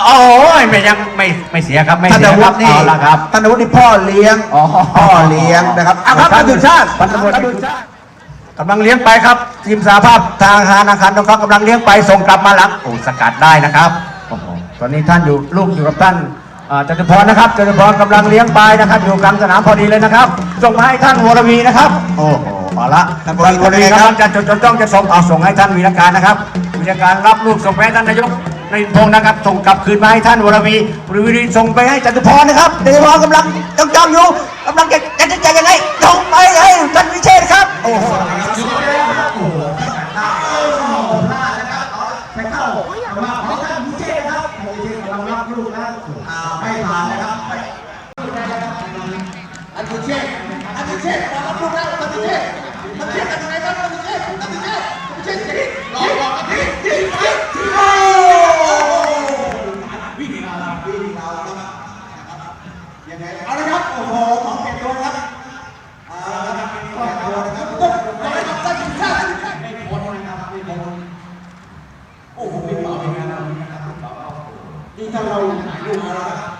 าเป็นงานเรานะครับนี่ถ้าเราลูกเราครับอ่าเคลียร์ไปโอ้ยไม่ยังไม่ไม่เสียครับไม่ธเสีนยควุรับฒินี่เอาละครับ ธนวุฒินี่พ่อเลี้ยงอ๋อ พ่อเลี้ยงนะครับอะครับท่านสุชาติพันตำรวจเอกสุชาติกำลังเลี้ยงไปครับ ทีมสาภาพทางธนาคารต้องเขากำลังเลี้ยงไปส่งกลับมาหลังโอ้สกัดได้นะครับโอ้โหตอนนี้ท่านอยู่ลูกอยู่กับท่านอ่าจตุพรนะครับจตุพรกำลังเลี้ยงไปนะครับ อยู่กลางสนามพอดีเลยนะครับส่งมาให้ท่านวรวีนะครับ โอ้โหเอาละท่านวท่านรววีรวีคกำรัลับงจะจดจดจ้องจะส่งเอาส่งให้ท่านวีรการนะครับวีรการรับลูกส่งไปให้ท่านนายก ในพงศ์นะครับ ส่งกลับคืนมาให้ท่านวรวีวรวีส่งไปให้จตุพรนะครับจตุพรกำลังจ้องจ้องอยู่กำลังจะจะจะจะยังไงส่งไปให้ท่านวิเชษฐ์ครับโอ้โหไปเข้ามาขอท่านพิเชษครับพิเชษกำลังรับลูกนะอ่าไม่ผ่านนะครับ วิ่งเราครับยังไงเอาละครับโอ้โหของเก็บตัวครับเอาละครับเป็นของตัวนะครับต้องต้ซับไม่พ้นนะครับไม่พ้นโอ้โหเป็นเบาเป็นงานนะครับเป็นเบานี่ถ้าเราดูกแครับ